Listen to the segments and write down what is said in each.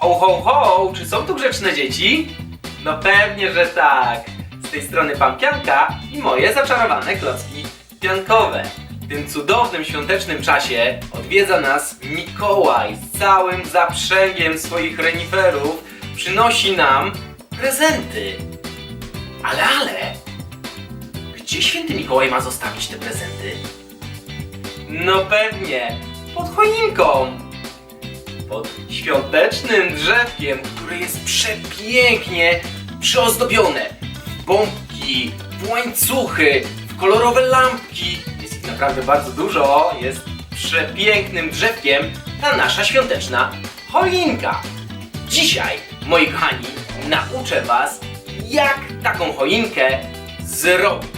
Ho, ho, ho! Czy są tu grzeczne dzieci? No pewnie, że tak. Z tej strony pan Pianka i moje zaczarowane klocki piankowe. W tym cudownym świątecznym czasie odwiedza nas Mikołaj z całym zaprzęgiem swoich reniferów. Przynosi nam prezenty. Ale, ale... Gdzie święty Mikołaj ma zostawić te prezenty? No pewnie, pod choinką pod świątecznym drzewkiem, które jest przepięknie przyozdobione w bombki, w łańcuchy, w kolorowe lampki. Jest ich naprawdę bardzo dużo. Jest przepięknym drzewkiem ta nasza świąteczna choinka. Dzisiaj, moi kochani, nauczę Was, jak taką choinkę zrobić.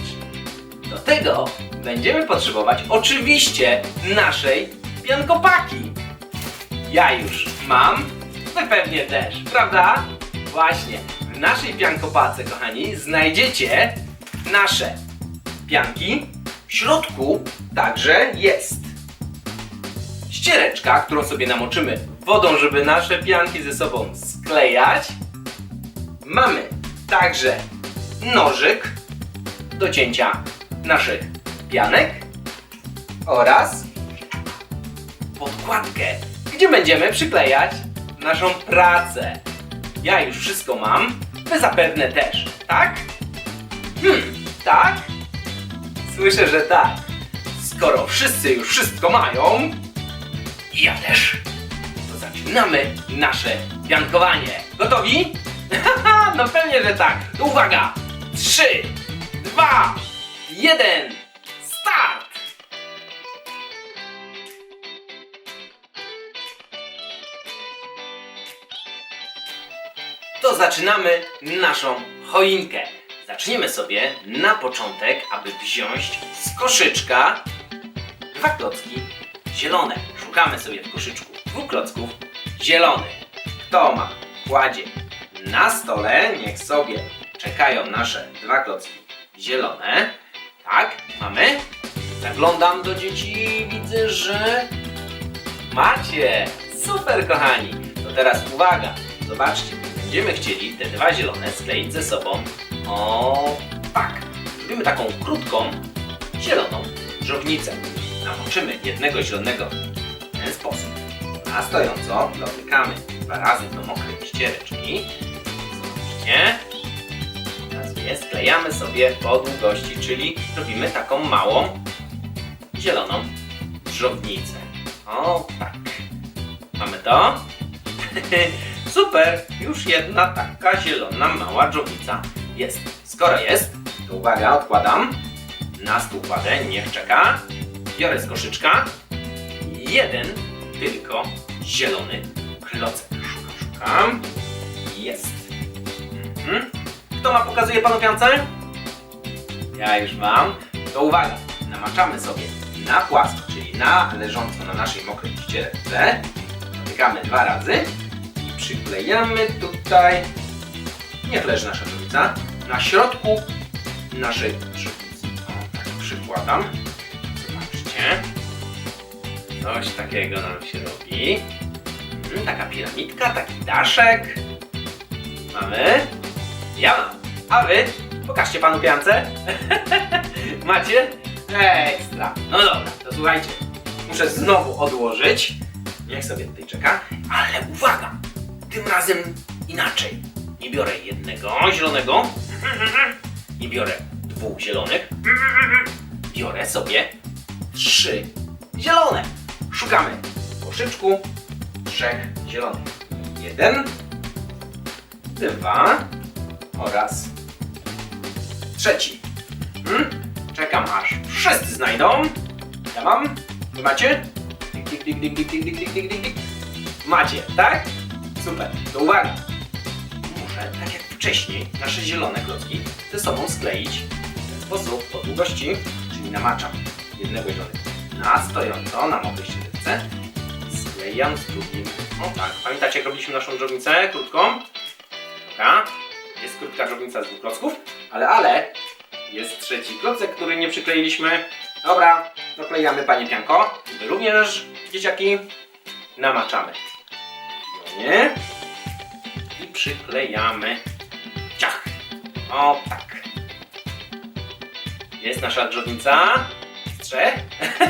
Do tego będziemy potrzebować oczywiście naszej piankopaki. Ja już mam, wy pewnie też, prawda? Właśnie, w naszej piankopace, kochani, znajdziecie nasze pianki. W środku także jest ściereczka, którą sobie namoczymy wodą, żeby nasze pianki ze sobą sklejać. Mamy także nożyk do cięcia naszych pianek oraz podkładkę, gdzie będziemy przyklejać naszą pracę. Ja już wszystko mam, wy zapewne też, tak? Hmm, tak? Słyszę, że tak. Skoro wszyscy już wszystko mają, i ja też, to zaczynamy nasze piankowanie. Gotowi? No pewnie, że tak. Uwaga! Trzy, dwa, jeden, zaczynamy naszą choinkę. Zaczniemy sobie na początek, aby wziąć z koszyczka dwa klocki zielone. Szukamy sobie w koszyczku dwóch klocków zielonych. Kto ma, kładzie na stole, niech sobie czekają nasze dwa klocki zielone. Tak, mamy. Zaglądam do dzieci, widzę, że Macie! Super, kochani! To teraz uwaga! Zobaczcie, będziemy chcieli te dwa zielone skleić ze sobą. O, tak! Zrobimy taką krótką, zieloną żownicę. Namoczymy jednego zielonego w ten sposób. Na stojąco dotykamy dwa razy do mokrej ściereczki. Zobaczcie. Teraz je sklejamy sobie po długości, czyli robimy taką małą, zieloną żownicę. O, tak. Mamy to? Super! Już jedna taka zielona mała dżownica jest. Skoro jest, to uwaga, odkładam. Na stół kładę, niech czeka. Biorę z koszyczka. Jeden tylko zielony klocek. Szukam, szukam. Jest. Mhm. Kto ma, pokazuje panu piance? Ja już mam. To uwaga, namaczamy sobie na płasko, czyli na leżąco na naszej mokrej ścierce. Dotykamy dwa razy przyklejamy tutaj. Niech leży nasza żółwica. Na środku naszej żółwicy. O, tak przykładam. Zobaczcie. Coś takiego nam się robi. Mm, Taka piramidka, taki daszek. Mamy. Ja mam. A wy? Pokażcie panu piance. Macie? Ekstra. No dobra, to słuchajcie. Muszę znowu odłożyć. Niech sobie tutaj czeka. Ale uwaga! tym razem inaczej. Nie biorę jednego zielonego, nie biorę dwóch zielonych, biorę sobie trzy zielone. Szukamy w koszyczku trzech zielonych. Jeden, dwa oraz trzeci. Hmm? Czekam aż wszyscy znajdą. Ja mam. Wy macie? Macie, tak? Super. To uwaga. Muszę, tak jak wcześniej, nasze zielone klocki ze sobą skleić w ten sposób po długości, czyli namaczam jednego zielonego na stojąco, na mokrej i sklejam z drugim. O tak, pamiętacie jak robiliśmy naszą dżownicę krótką? Dobra. Jest krótka dżownica z dwóch klocków, ale, ale jest trzeci klocek, który nie przykleiliśmy. Dobra, doklejamy panie pianko. Również, dzieciaki, namaczamy. Nie? przyklejamy. Ciach! O, tak. Jest nasza drzownica. Strze.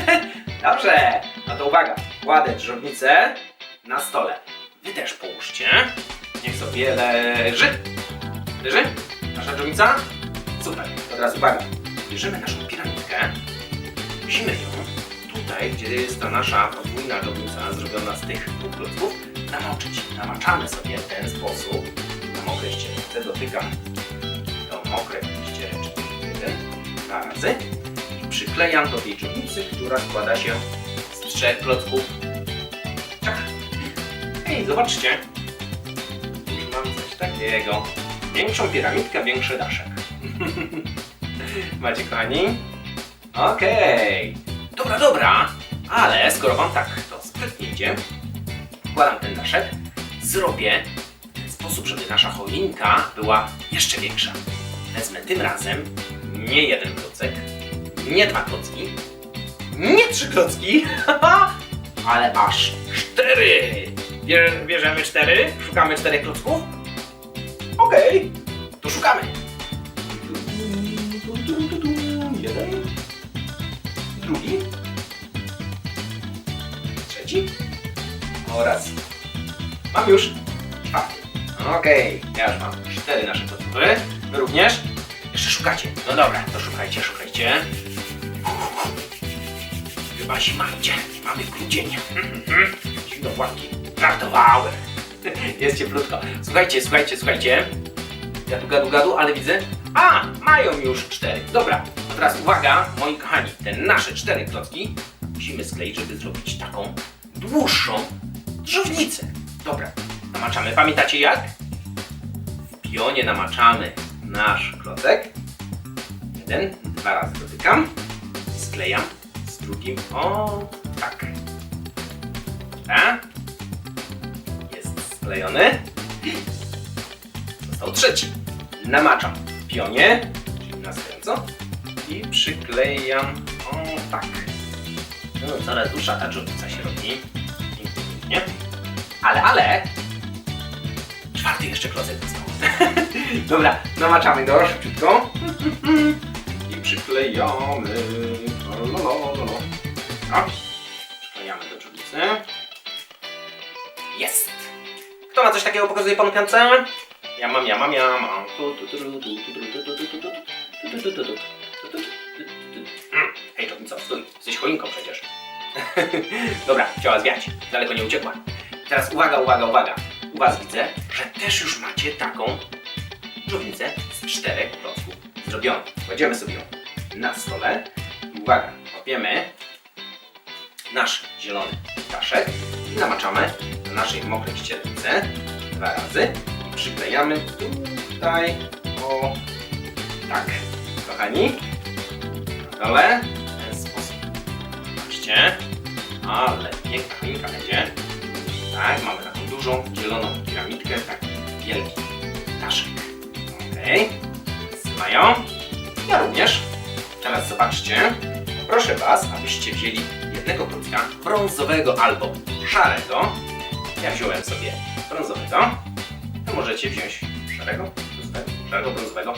Dobrze. No to uwaga. Kładę drzownicę na stole. Wy też połóżcie. Niech sobie leży. Leży? Nasza drzownica? Super. Teraz uwaga. Bierzemy naszą piramidkę. Musimy ją tutaj, gdzie jest ta nasza podwójna dżownica zrobiona z tych dwóch namoczyć. Namaczamy sobie w ten sposób na mokre ściereczce. Dotykam do mokrej ściereczki jeden, dwa razy i przyklejam do tej dżownicy, która składa się z trzech klocków. Ej, zobaczcie. Mam coś takiego. Większą piramidkę, większy daszek. Macie kochani? Okej. Dobra, dobra. Ale skoro wam tak to sprytnie idzie, wkładam ten daszek, zrobię w ten sposób, żeby nasza choinka była jeszcze większa. Wezmę tym razem nie jeden klocek, nie dwa klocki, nie trzy klocki, ale aż cztery. Bie- Bierzemy cztery, szukamy czterech klocków. Okej, to szukamy. Jeden, drugi, oraz mam już czwarty. Okej, ja już mam cztery nasze podpóry. Wy również? Jeszcze szukacie. No dobra, to szukajcie, szukajcie. Chyba zima idzie. Mamy grudzień. Zimno płatki. Żartowałem. Jest cieplutko. Słuchajcie, słuchajcie, słuchajcie. Ja tu gadu gadu, ale widzę. A, mają już cztery. Dobra, to teraz uwaga, moi kochani, te nasze cztery klocki musimy skleić, żeby zrobić taką dłuższą drzewnicę. Dobra, namaczamy. Pamiętacie jak? W pionie namaczamy nasz klocek. Jeden, dwa razy dotykam. Sklejam z drugim. O, tak. Dobra. Jest sklejony. Został trzeci. Namaczam w pionie, czyli na skręco i przyklejam. O, tak. No, coraz dłuższa ta dżownica się robi nie? Ale, ale... Czwarty jeszcze klocek został. Dobra, namaczamy go szybciutko. I przyklejamy. Lolololo. Przyklejamy do czulicy. Jest! Kto ma coś takiego pokazuje panu piące? Ja mam, ja mam, ja mam. Hej, czotnico, stój. Jesteś choinką przecież. Dobra, chciała zwiać, daleko nie uciekła. Teraz uwaga, uwaga, uwaga. U was widzę, że też już macie taką dżownicę z czterech klocków zrobioną. Kładziemy sobie ją na stole uwaga, łapiemy nasz zielony daszek i namaczamy na naszej mokrej ściernicy dwa razy i przyklejamy tutaj o tak, kochani na dole patrzcie ale piękna choinka będzie. Tak, mamy taką dużą zieloną piramidkę taki wielki daszek okej, mają ja również. Teraz zobaczcie. Proszę was, abyście wzięli jednego klocka brązowego albo szarego. Ja wziąłem sobie brązowego. To możecie wziąć szarego, brązowego, szarego, brązowego.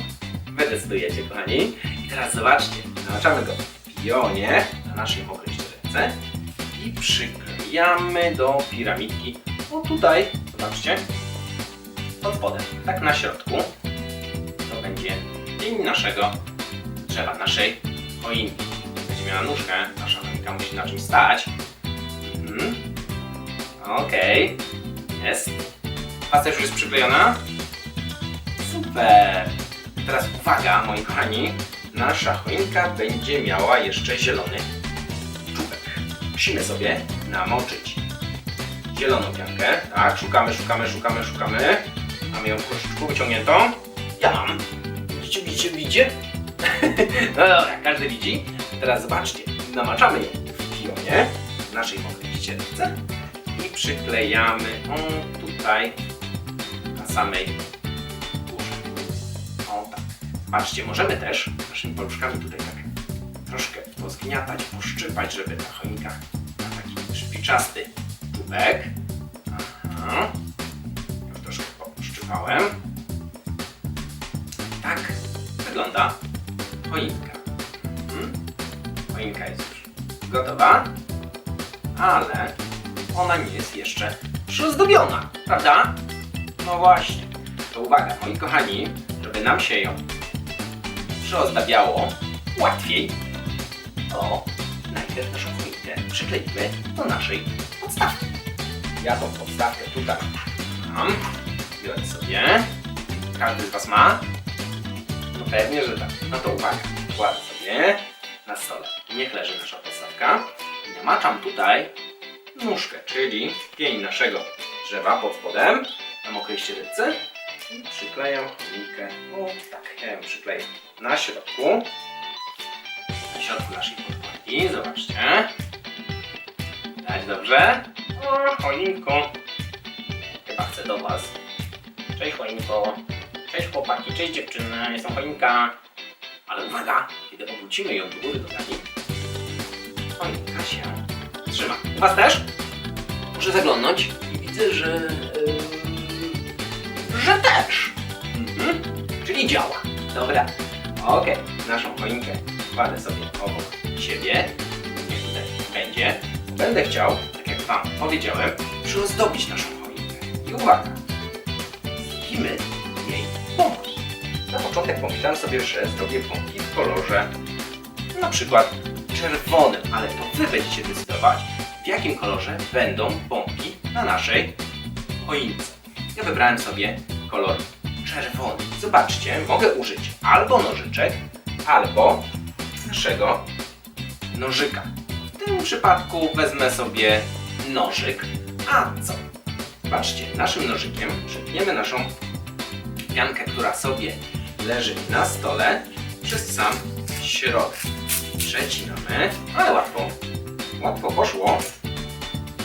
Wy decydujecie, kochani. I teraz zobaczcie, namaczamy go w pionie na naszej mokrej i przyklejamy do piramidki. O tutaj, zobaczcie, pod spodem, tak na środku. To będzie dzień naszego drzewa, naszej choinki. Będzie miała nóżkę, nasza choinka musi na czymś stać. Mhm. Okej, jest. Was też już jest przyklejona? Super! Teraz uwaga, moi kochani, nasza choinka będzie miała jeszcze zielony. Musimy sobie namoczyć zieloną piankę. Tak, szukamy, szukamy, szukamy, szukamy. Mamy ją w koszyczku wyciągniętą. Ja mam. Widzicie, widzicie, widzicie? no dobra, każdy widzi. Teraz zobaczcie, namaczamy ją w pionie w naszej mokrej ścierce i przyklejamy o tutaj na samej górze. O tak. Patrzcie, możemy też naszymi paluszkami tutaj tak troszkę pozgniatać, poszczypać, żeby ta choinka ma taki szpiczasty czubek. Aha. Już troszkę poszczypałem. Tak wygląda choinka. Mhm. Choinka jest już gotowa, ale ona nie jest jeszcze przyozdobiona, prawda? No właśnie. To uwaga, moi kochani, żeby nam się ją przyozdabiało łatwiej, to najpierw naszą choinkę przykleimy do naszej podstawki. Ja tą podstawkę tutaj mam. Biorę sobie. Każdy z Was ma? No pewnie, że tak. No to uwaga. Kładę sobie na stole. Niech leży nasza podstawka. Namaczam tutaj nóżkę, czyli pień naszego drzewa pod spodem na mokrej ściereczce. I przyklejam choinkę. O tak, ja ją przykleję na środku. Środku naszej podkładki. Zobaczcie. Dać dobrze? O, choinko. Chyba chcę do Was. Cześć choinko. Cześć chłopaki, cześć dziewczyny, jestem choinka. Ale uwaga, kiedy obrócimy ją do góry nogami, choinka się trzyma. U Was też? Muszę zaglądnąć i widzę, że... Yy, że też. Mhm. Czyli działa. Dobra. Okej, naszą choinkę kładę sobie obok siebie. Tutaj będzie. Będę chciał, tak jak Wam powiedziałem, przyozdobić naszą choinkę. I uwaga, zrobimy jej pompki. Na początek pomyślałem sobie, że zrobię pompki w kolorze na przykład czerwonym, ale to Wy będziecie decydować, w jakim kolorze będą pompki na naszej choince. Ja wybrałem sobie kolor czerwony. Zobaczcie, mogę użyć albo nożyczek, albo naszego nożyka. W tym przypadku wezmę sobie nożyk. A co? Zobaczcie, naszym nożykiem przetniemy naszą piankę, która sobie leży na stole przez sam środek. Przecinamy, ale łatwo. Łatwo poszło.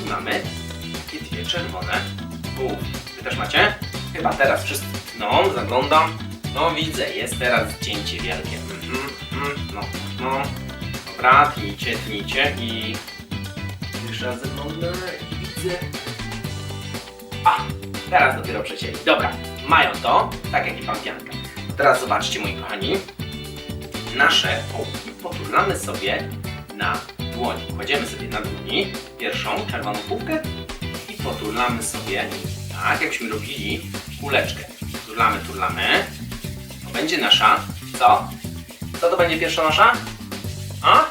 I mamy takie dwie czerwone półki. Wy też macie? Chyba teraz wszyscy. No, zaglądam. No widzę, jest teraz cięcie wielkie. Mhm, mhm, no, no. Dobra, tnijcie, tnijcie i... Jeszcze raz zaglądam i widzę... A, teraz dopiero przecięli. Dobra, mają to, tak jak i pan Pianka. Teraz zobaczcie, moi kochani. Nasze połówki poturlamy sobie na dłoni. Kładziemy sobie na dłoni pierwszą czerwoną półkę i poturlamy sobie, tak jakbyśmy robili kuleczkę. Turlamy, turlamy. To będzie nasza, co? Co to będzie pierwsza nasza? A?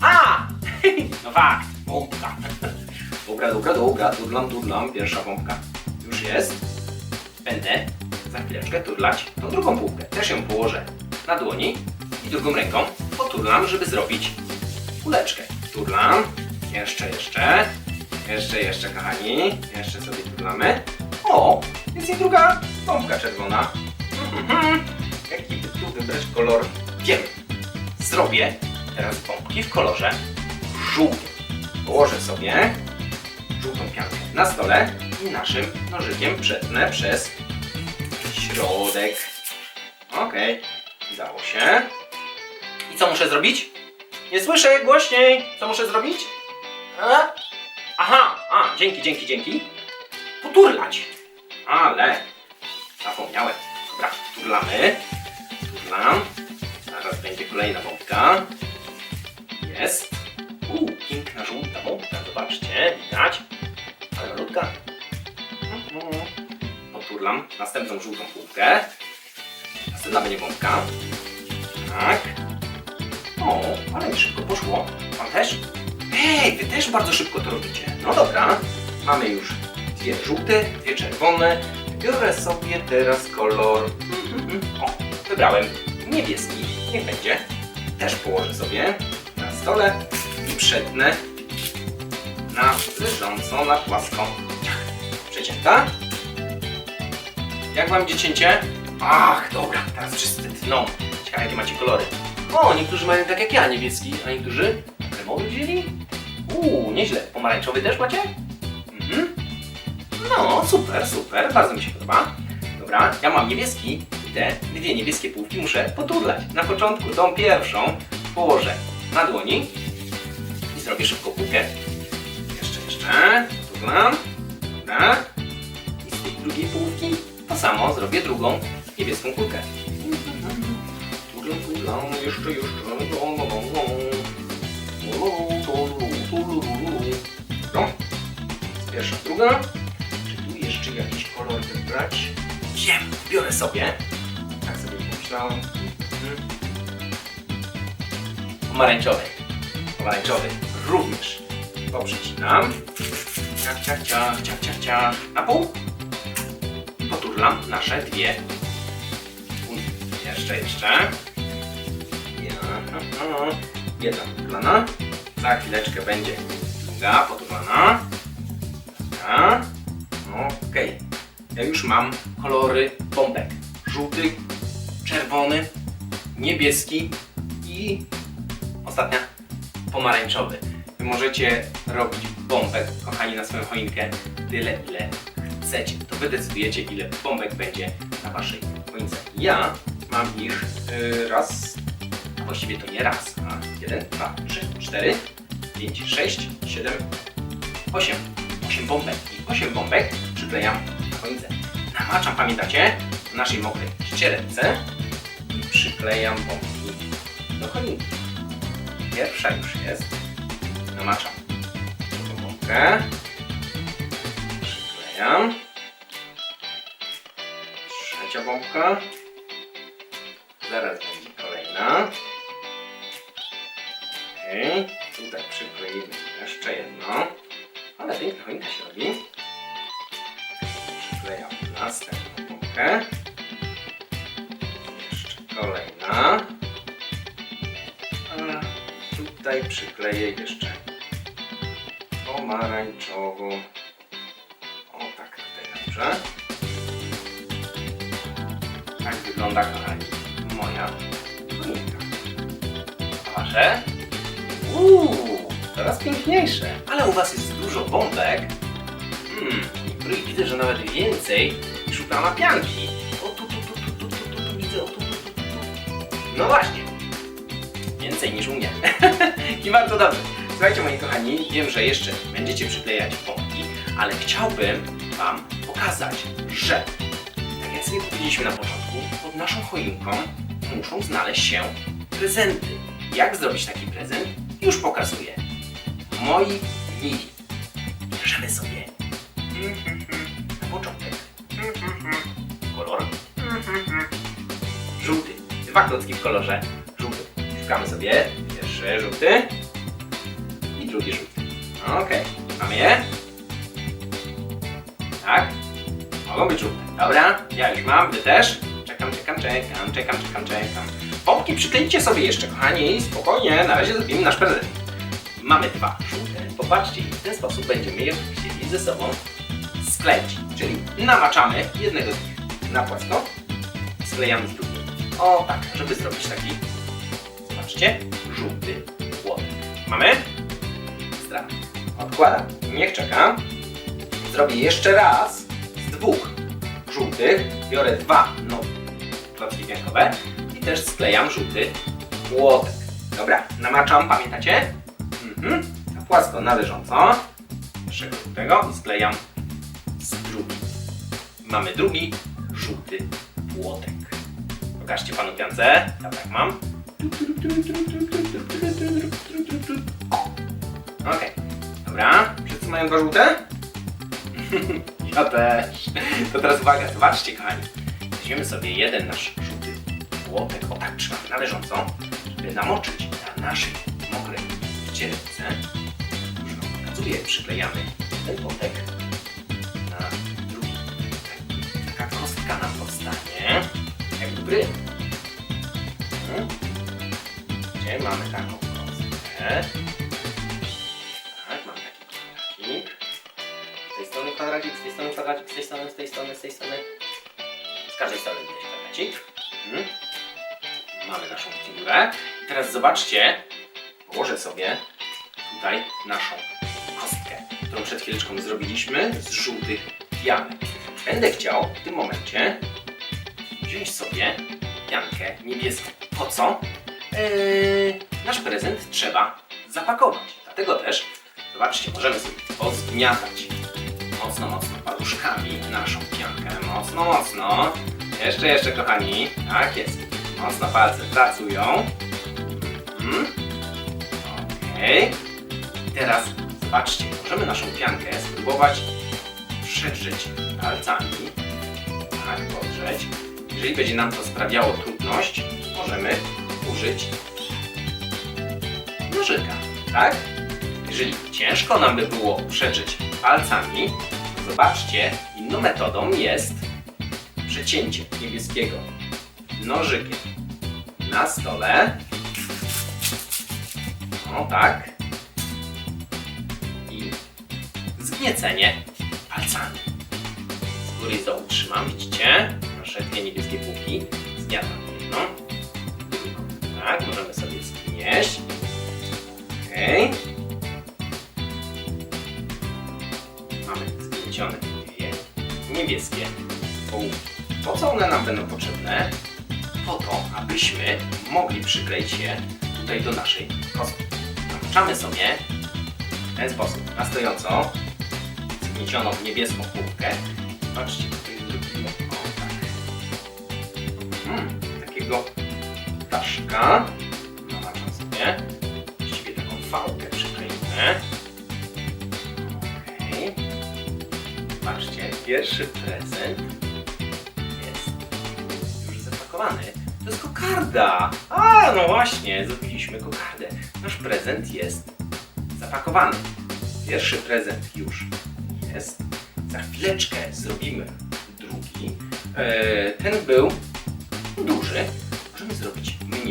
A! No fakt, pompka. Dobra, dobra, dobra, turlam, turlam, pierwsza pompka już jest. Będę za chwileczkę turlać tą drugą półkę. Też ją położę na dłoni i drugą ręką poturlam, żeby zrobić kuleczkę. Turlam, jeszcze, jeszcze, jeszcze, jeszcze, kochani, jeszcze sobie turlamy. O, jest i druga pompka czerwona. Mhm. Jaki by tu wybrać kolor? Wiem. Zrobię teraz pompki w kolorze żółtym. Położę sobie żółtą piankę na stole i naszym nożykiem przetnę przez środek. Okej, udało się. I co muszę zrobić? Nie słyszę głośniej. Co muszę zrobić? A? Aha, a, dzięki, dzięki, dzięki. Poturlać. Ale zapomniałem. Dobra, turlamy. Turlam. Zaraz będzie kolejna bombka. Jest. Uuu, piękna żółta bombka, zobaczcie, widać. Ale malutka. Mhm. Poturlam następną żółtą półkę. Następna będzie bombka. Tak. O, ale szybko poszło. Pan też? Ej, wy też bardzo szybko to robicie. No dobra. Mamy już dwie żółte, dwie czerwone. Biorę sobie teraz kolor... Mhm. O, wybrałem niebieski. Niech będzie. Też położę sobie na stole i przetnę na leżącą na płaską. Przecięta. Jak wam idzie cięcie? Ach, dobra, teraz wszyscy tną. Ciekawe jakie macie kolory. O, niektórzy mają tak jak ja, niebieski, a niektórzy kremowy wzięli? Uuu, nieźle. Pomarańczowy też macie? Mhm. No, super, super, bardzo mi się podoba. Dobra, ja mam niebieski i te dwie niebieskie półki muszę poturlać. Na początku tą pierwszą położę na dłoni i zrobię szybko półkę. Jeszcze, jeszcze, turlam. Dobra. I z tej drugiej półki to samo. zrobię drugą niebieską kulkę. Turlę, jeszcze, jeszcze. No. Pierwsza, druga. Czy tu jeszcze jakiś kolor wybrać? Wiem, biorę sobie. Pomyślałem. Mhm. Pomarańczowy. Pomarańczowy również poprzecinam. Ciach, ciach, ciach, ciach, ciach, ciach. Na pół. I poturlam nasze dwie. Jeszcze, jeszcze. Jedna poturlana. Za chwileczkę będzie druga poturlana. Okej. Ja już mam kolory bombek. Żółty, czerwony, niebieski i ostatnia pomarańczowy. Wy możecie robić bombek, kochani, na swoją choinkę tyle, ile chcecie. To wy decydujecie, ile bombek będzie na waszej choince. Ja mam ich y, raz, a właściwie to nie raz, a jeden, dwa, trzy, cztery, pięć, sześć, siedem, osiem. Osiem bombek. I osiem bombek przyklejam na choince. Namaczam, pamiętacie, w naszej mokrej ścierence i przyklejam bombki do choinki. Pierwsza już jest. Namaczam drugą bombkę. Przyklejam. Trzecia bombka. Zaraz będzie kolejna. Okej. Tutaj przykleimy jeszcze jedno. Ale piękna choinka się robi. Przyklejam następną bombkę. Kolejna. Tutaj przykleję jeszcze pomarańczową. O tak, tutaj dobrze. Tak wygląda, kochani, moja choinka. A wasze? Uuu, coraz piękniejsze. Ale u was jest dużo bombek. Hmm, niektórych widzę, że nawet więcej niż u pana pianki. No właśnie, Więcej niż u mnie. I bardzo dobrze. Słuchajcie moi kochani, wiem, że jeszcze będziecie przyklejać bombki, ale chciałbym Wam pokazać, że tak jak sobie powiedzieliśmy na początku, pod naszą choinką muszą znaleźć się prezenty. Jak zrobić taki prezent? Już pokazuję. Moi mili, klocki w kolorze żółtym. Szukamy sobie pierwszy żółty i drugi żółty. Okej, mamy je? Tak? Mogą być żółte. Dobra, ja już mam, wy też? Czekam, czekam, czekam, czekam, czekam, czekam. Pompki przykleicie sobie jeszcze, kochani, spokojnie, na razie zrobimy nasz prezent. Mamy dwa żółte, popatrzcie, w ten sposób będziemy je chcieli ze sobą skleić. Czyli namaczamy jednego z nich na płasko, sklejamy z drugim. O tak, żeby zrobić taki, zobaczcie, żółty płotek. Mamy? Stra. Odkładam. Niech czeka. Zrobię jeszcze raz z dwóch żółtych. Biorę dwa no, klocki piankowe i też sklejam żółty płotek. Dobra, namaczam, pamiętacie? Mhm. Na płasko należąco. Pierwszego żółtego i sklejam z drugim. Mamy drugi żółty płotek. Pokażcie panu piance. Ja tak mam. Okej, dobra. Wszyscy mają dwa żółte? ja też. To teraz uwaga, zobaczcie kochani. Weźmiemy sobie jeden nasz żółty płotek, o tak trzymamy należąco, żeby namoczyć na naszej mokrej ścierce. Pokazuję, przyklejamy ten płotek dobry. Mhm. Gdzie mamy taką kostkę? Tak, mam taki kwadracik. Z tej strony kwadracik, z tej strony kwadracik, z tej strony, z tej strony, z tej strony. Z każdej strony widać kwadracik. Mhm. Mamy naszą figurę. I teraz zobaczcie, położę sobie tutaj naszą kostkę, którą przed chwileczką zrobiliśmy z żółtych pianek. Będę chciał w tym momencie wziąć sobie piankę niebieską. Po co? Eee, nasz prezent trzeba zapakować. Dlatego też, zobaczcie, możemy sobie pozgniatać mocno, mocno paluszkami naszą piankę. Mocno, mocno. Jeszcze, jeszcze, kochani. Tak jest. Mocno palce pracują. Mhm. Okej. I teraz zobaczcie, możemy naszą piankę spróbować przedrzeć palcami. Tak, podrzeć. Jeżeli będzie nam to sprawiało trudność, możemy użyć nożyka, tak? Jeżeli ciężko nam by było przedrzeć palcami, to zobaczcie, inną metodą jest przecięcie niebieskiego nożykiem na stole. O tak. I zgniecenie palcami. Z góry i z dołu trzymam, widzicie? Nasze dwie niebieskie półki. Zgniatam jedną. Tak, możemy sobie zgnieść. Mamy zgniecione dwie niebieskie półki. Po co one nam będą potrzebne? Po to, abyśmy mogli przykleić je tutaj do naszej kostki. Namoczamy sobie w ten sposób, na stojąco, zgniecioną niebieską półkę. Patrzcie, ptaszka. Namaczam sobie. Właściwie taką fałkę przykleimy. Okej. Patrzcie, pierwszy prezent jest już zapakowany. To jest kokarda! A, no właśnie, zrobiliśmy kokardę. Nasz prezent jest zapakowany. Pierwszy prezent już jest. Za chwileczkę zrobimy drugi. E, ten był duży.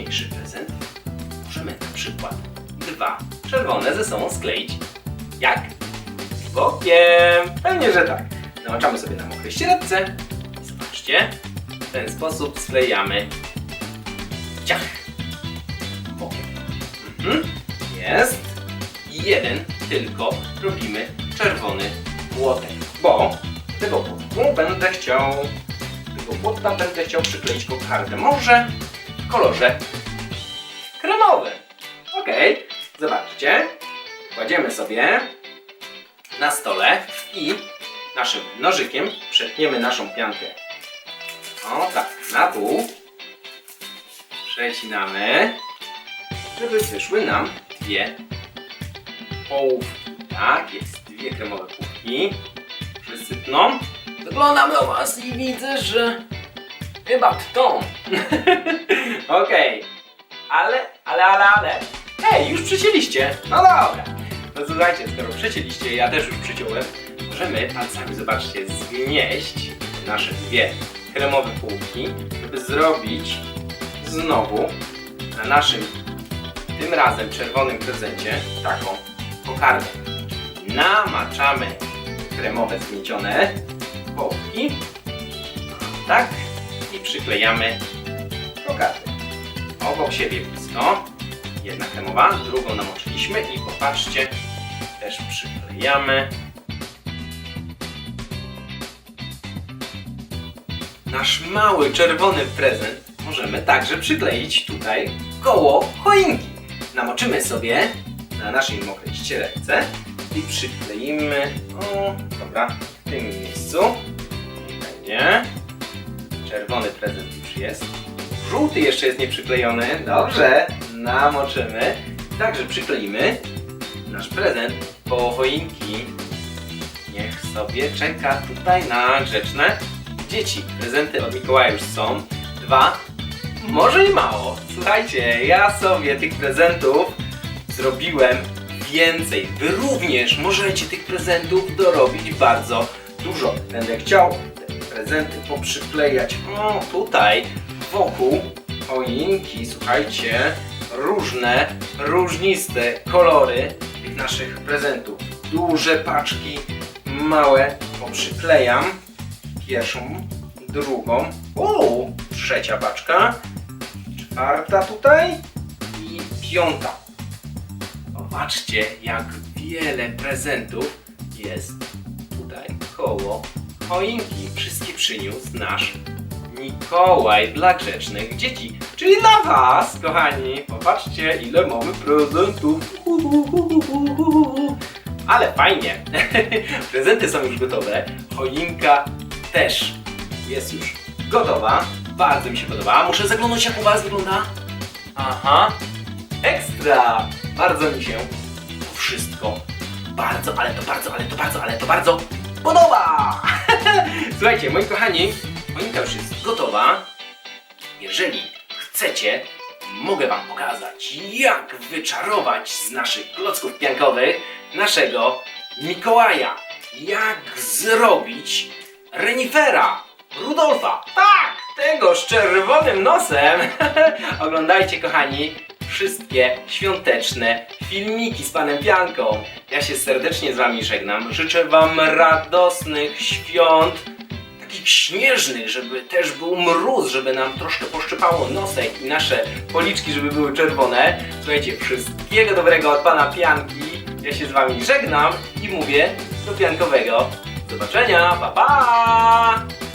Mniejszy prezent. Możemy na przykład dwa czerwone ze sobą skleić. Jak? Bokiem! Pewnie, że tak. Namoczamy sobie na mokrej. Zobaczcie. W ten sposób sklejamy ciach. Bokiem. Mhm. Jest. Jeden tylko robimy czerwony płotek. Bo tego płotku będę chciał. Tego płotka będę chciał przykleić kokardę. Może w kolorze kremowym. Okej. Zobaczcie. Kładziemy sobie na stole i naszym nożykiem przetniemy naszą piankę. O tak, na dół. Przecinamy, żeby wyszły nam dwie połówki. Tak, jest dwie kremowe półki. Wszyscy tną. Zaglądam do Was i widzę, że chyba tną. Okej, ale, ale, ale, ale. Ej, już przycięliście. No dobra. No słuchajcie, skoro przycięliście, ja też już przyciąłem, możemy palcami, zobaczcie, zgnieść nasze dwie kremowe półki, żeby zrobić znowu na naszym, tym razem czerwonym prezencie, taką kokardę. Namaczamy kremowe zgniecione połówki, tak, przyklejamy kokardę. Obok siebie blisko, jedna kremowa, drugą namoczyliśmy i popatrzcie, też przyklejamy. Nasz mały czerwony prezent możemy także przykleić tutaj koło choinki. Namoczymy sobie na naszej mokrej ściereczce i przykleimy, o, dobra, w tym miejscu. Będzie. Czerwony prezent już jest. Żółty jeszcze jest nieprzyklejony. Dobrze, namoczymy. Także przykleimy nasz prezent koło choinki. Niech sobie czeka tutaj na grzeczne dzieci. Prezenty od Mikołaja już są. Dwa. Może i mało. Słuchajcie, ja sobie tych prezentów zrobiłem więcej. Wy również możecie tych prezentów dorobić bardzo dużo. Będę chciał prezenty poprzyklejać o, tutaj wokół choinki. Słuchajcie, różne, różniste kolory tych naszych prezentów. Duże paczki, małe poprzyklejam. Pierwszą, drugą, o, trzecia paczka, czwarta tutaj i piąta. Zobaczcie, jak wiele prezentów jest tutaj koło choinki. Wszystkie przyniósł nasz Mikołaj dla grzecznych dzieci. Czyli dla Was, kochani. Popatrzcie, ile mamy prezentów. ale fajnie. Prezenty są już gotowe. Choinka też jest już gotowa. Bardzo mi się podoba. Muszę zaglądać jak u Was wygląda. Aha. Ekstra! Bardzo mi się to wszystko bardzo, ale to bardzo, ale to bardzo, ale to bardzo podoba! Słuchajcie, moi kochani, choinka już jest gotowa. Jeżeli chcecie, mogę Wam pokazać, jak wyczarować z naszych klocków piankowych naszego Mikołaja. Jak zrobić renifera, Rudolfa. Tak, tego z czerwonym nosem. Oglądajcie, kochani, wszystkie świąteczne filmiki z Panem Pianką. Ja się serdecznie z Wami żegnam. Życzę Wam radosnych świąt takich śnieżnych, żeby też był mróz, żeby nam troszkę poszczypało nosek i nasze policzki, żeby były czerwone. Słuchajcie, wszystkiego dobrego od Pana Pianki. Ja się z Wami żegnam i mówię do piankowego. Do zobaczenia, pa pa!